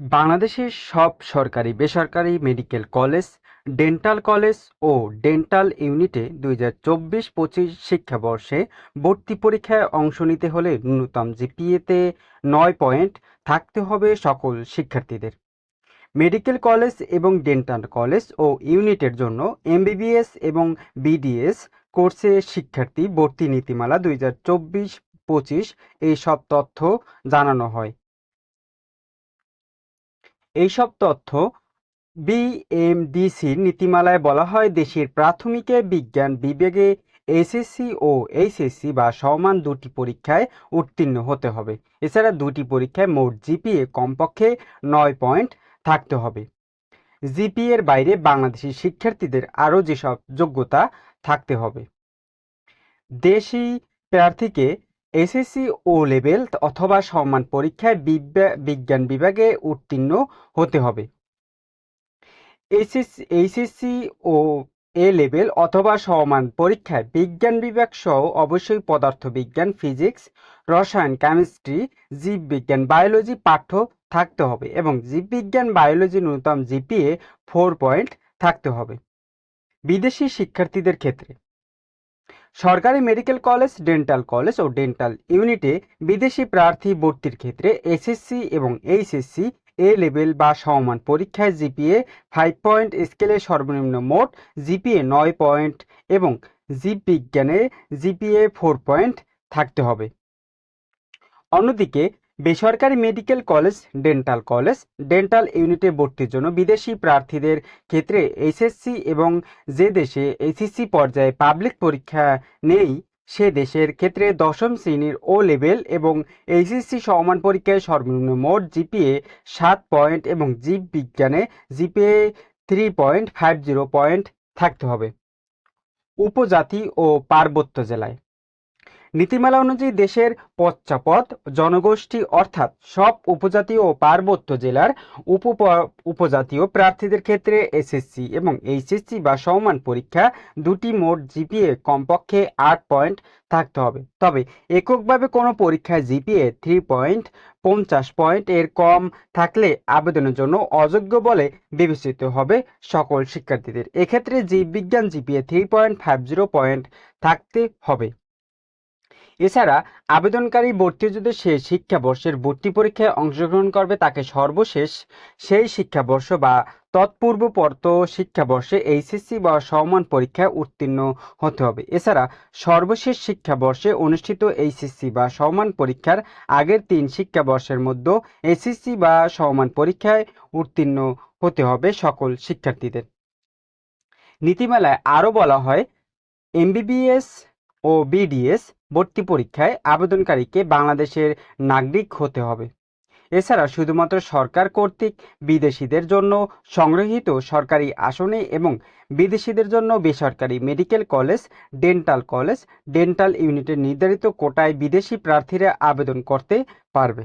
বাংলাদেশের সব সরকারি বেসরকারি মেডিকেল কলেজ, ডেন্টাল কলেজ ও ডেন্টাল ইউনিটে দুই হাজার চব্বিশ পঁচিশ শিক্ষাবর্ষে ভর্তি পরীক্ষায় অংশ নিতে হলে ন্যূনতম জিপিএতে নয় পয়েন্ট থাকতে হবে সকল শিক্ষার্থীদের। মেডিকেল কলেজ এবং ডেন্টাল কলেজ ও ইউনিটের জন্য এমবিবিএস এবং বিডিএস কোর্সে শিক্ষার্থী ভর্তি নীতিমালা দুই হাজার চব্বিশ পঁচিশ এইসব তথ্য জানানো হয়। এইসব তথ্য বিএমডিসির নীতিমালায় বলা হয়। দেশের প্রাথমিকে বিজ্ঞান বিভাগে এসএসসি ও এইচএসসি বা সমান দুটি পরীক্ষায় উত্তীর্ণ হতে হবে। এছাড়া দুটি পরীক্ষায় মোট জিপিএ কমপক্ষে নয় পয়েন্ট থাকতে হবে। জিপিএ এর বাইরে বাংলাদেশি শিক্ষার্থীদের আরও যেসব যোগ্যতা থাকতে হবে। দেশি প্রার্থীকে এসএসসি ও লেভেল অথবা সমান পরীক্ষায় বিজ্ঞা- বিজ্ঞান বিভাগে উত্তীর্ণ হতে হবে। এসএসসি ও এ লেভেল অথবা সমান পরীক্ষায় বিজ্ঞান বিভাগ সহ অবশ্যই পদার্থবিজ্ঞান, ফিজিক্স, রসায়ন, কেমিস্ট্রি, জীববিজ্ঞান, বায়োলজি পাঠ্য থাকতে হবে এবং জীববিজ্ঞান, বায়োলজি ন্যূনতম জিপিএ ফোর পয়েন্ট থাকতে হবে। বিদেশি শিক্ষার্থীদের ক্ষেত্রে সরকারি মেডিকেল কলেজ ডেন্টাল কলেজ ও ডেন্টাল ইউনিটে বিদেশি প্রার্থী ভর্তির ক্ষেত্রে এসএসসি এবং এইচএসসি এ লেভেল বা সমমান পরীক্ষায় জিপিএ ফাইভ পয়েন্ট স্কেলে সর্বনিম্ন মোট জিপিএ নয় পয়েন্ট এবং জীববিজ্ঞানে জিপিএ ফোর পয়েন্ট থাকতে হবে। অন্যদিকে বেসরকারি medical college, dental college, dental ইউনিটে ভর্তির জন্য বিদেশি প্রার্থীদের ক্ষেত্রে এইচএসসি এবং যে দেশে এসএসসি পর্যায়ে পাবলিক পরীক্ষা নেই, সে দেশের ক্ষেত্রে দশম শ্রেণির ও লেভেল এবং এইচএসসি সমান পরীক্ষায় সর্বনিম্ন মোট জিপিএ সাত পয়েন্ট এবং জীববিজ্ঞানে GPA three point five zero point থাকতে হবে। উপজাতি ও পার্বত্য জেলায় নীতিমালা অনুযায়ী দেশের পশ্চাপদ জনগোষ্ঠী অর্থাৎ সব উপজাতি ও পার্বত্য জেলার উপ উপজাতীয় প্রার্থীদের ক্ষেত্রে এসএসসি এবং এইচএসসি বা সমান পরীক্ষা দুটি মোট জিপিএ কমপক্ষে আট পয়েন্ট থাকতে হবে। তবে এককভাবে কোনো পরীক্ষায় জিপিএ থ্রি পয়েন্ট, পঞ্চাশ পয়েন্ট এর কম থাকলে আবেদনের জন্য অযোগ্য বলে বিবেচিত হবে সকল শিক্ষার্থীদের। এক্ষেত্রে জীববিজ্ঞান GPA three point, five zero point থাকতে হবে। এছাড়া আবেদনকারী ভর্তি যদি সে শিক্ষাবর্ষের ভর্তি পরীক্ষায় অংশগ্রহণ করবে, তাকে সর্বশেষ সেই শিক্ষাবর্ষ বা তৎপূর্ববর্ত শিক্ষাবর্ষে এইচএসসি বা সমান পরীক্ষায় উত্তীর্ণ হতে হবে। এছাড়া সর্বশেষ শিক্ষাবর্ষে অনুষ্ঠিত এইচএসসি বা সমান পরীক্ষার আগের তিন শিক্ষাবর্ষের মধ্যে এসএসসি বা সমান পরীক্ষায় উত্তীর্ণ হতে হবে সকল শিক্ষার্থীদের। নীতিমালায় আরও বলা হয়, এমবিবিএস ও বিডিএস ভর্তি পরীক্ষায় আবেদনকারীকে বাংলাদেশের নাগরিক হতে হবে। এছাড়া শুধুমাত্র সরকার কর্তৃক বিদেশিদের জন্য সংগৃহীত সরকারি আসনে এবং বিদেশিদের জন্য বেসরকারি medical college, dental college, dental ইউনিটের নির্ধারিত কোটায় বিদেশি প্রার্থীরা আবেদন করতে পারবে।